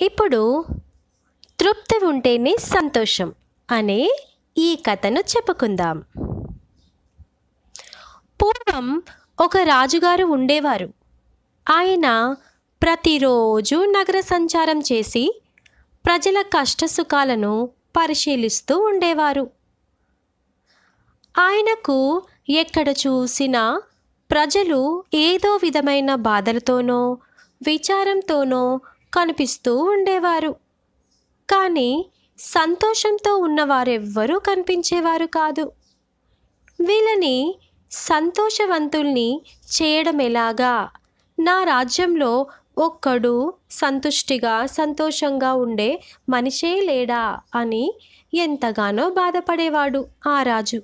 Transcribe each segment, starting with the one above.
ఇప్పుడు తృప్తి ఉంటేనే సంతోషం అనే ఈ కథను చెప్పుకుందాం. పూర్వం ఒక రాజుగారు ఉండేవారు. ఆయన ప్రతిరోజు నగర సంచారం చేసి ప్రజల కష్టసుఖాలను పరిశీలిస్తూ ఉండేవారు. ఆయనకు ఎక్కడ చూసినా ప్రజలు ఏదో విధమైన బాధలతోనో విచారంతోనో కనిపిస్తూ ఉండేవారు. కానీ సంతోషంతో ఉన్నవారెవ్వరూ కనిపించేవారు కాదు. వీళ్ళని సంతోషవంతుల్ని చేయడం ఎలాగా? నా రాజ్యంలో ఒక్కడు సంతుష్టిగా సంతోషంగా ఉండే మనిషే లేడా అని ఎంతగానో బాధపడేవాడు ఆ రాజు.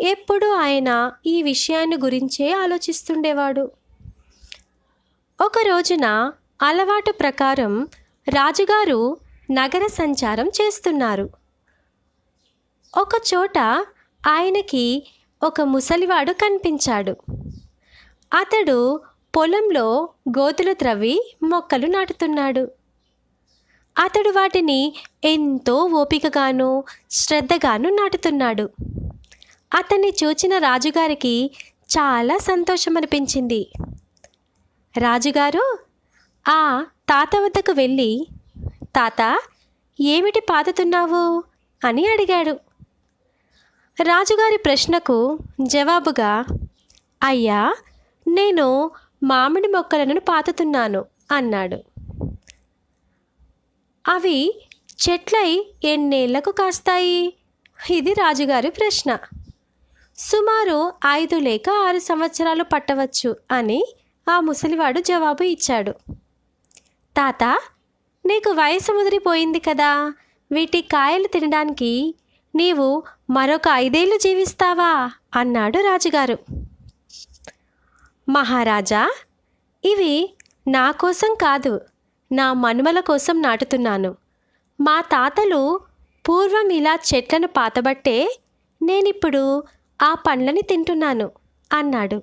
ఎప్పుడు ఆయన ఈ విషయాన్ని గురించే ఆలోచిస్తుండేవాడు. ఒక రోజున అలవాటు ప్రకారం రాజుగారు నగర సంచారం చేస్తున్నారు. ఒక చోట ఆయనకి ఒక ముసలివాడు కనిపించాడు. అతడు పొలంలో గోతులు త్రవ్వి మొక్కలు నాటుతున్నాడు. అతడు వాటిని ఎంతో ఓపికగాను శ్రద్ధగాను నాటుతున్నాడు. అతన్ని చూచిన రాజుగారికి చాలా సంతోషం అనిపించింది రాజుగారు ఆ తాత వద్దకు వెళ్ళి తాత ఏమిటి పాతుతున్నావు అని అడిగాడు. రాజుగారి ప్రశ్నకు జవాబుగా అయ్యా నేను మామిడి మొక్కలను పాతుతున్నాను అన్నాడు. అవి చెట్లై ఎన్నేళ్ళకు కాస్తాయి? ఇది రాజుగారి ప్రశ్న. సుమారు ఐదు లేక ఆరు సంవత్సరాలు పట్టవచ్చు అని ఆ ముసలివాడు జవాబు ఇచ్చాడు. తాత నీకు వయసు ముదిరిపోయింది కదా. వీటి కాయలు తినడానికి నీవు మరొక ఐదేళ్ళు జీవిస్తావా? అన్నాడు రాజుగారు. మహారాజా ఇవి నా కోసం కాదు నా మనుమల కోసం నాటుతున్నాను. మా తాతలు పూర్వం ఇలా చెట్లను పాతబట్టే నేనిప్పుడు ఆ పండ్లని తింటున్నాను అన్నాడు.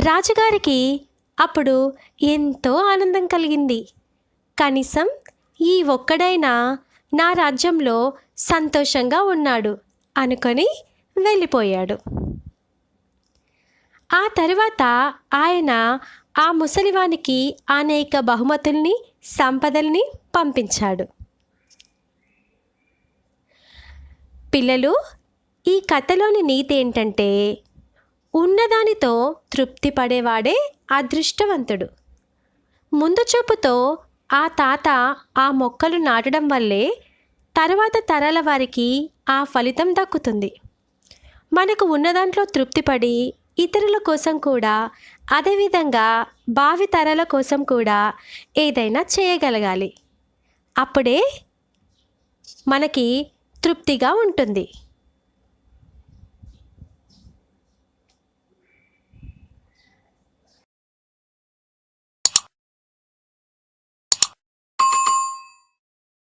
రాజుగారికి అప్పుడు ఎంతో ఆనందం కలిగింది. కనీసం ఈ ఒక్కడైనా నా రాజ్యంలో సంతోషంగా ఉన్నాడు అనుకొని వెళ్ళిపోయాడు. ఆ తరువాత ఆయన ఆ ముసలివానికి అనేక బహుమతుల్ని సంపదల్ని పంపించాడు. పిల్లలు ఈ కథలోని నీతి ఏంటంటే ఉన్నదానితో తృప్తి పడేవాడే అదృష్టవంతుడు. ముందు చూపుతో ఆ తాత ఆ మొక్కలు నాటడం వల్లే తర్వాత తరాల వారికి ఆ ఫలితం దక్కుతుంది. మనకు ఉన్నదాంట్లో తృప్తిపడి ఇతరుల కోసం కూడా అదేవిధంగా భావి తరాల కోసం కూడా ఏదైనా చేయగలగాలి. అప్పుడే మనకి తృప్తిగా ఉంటుంది.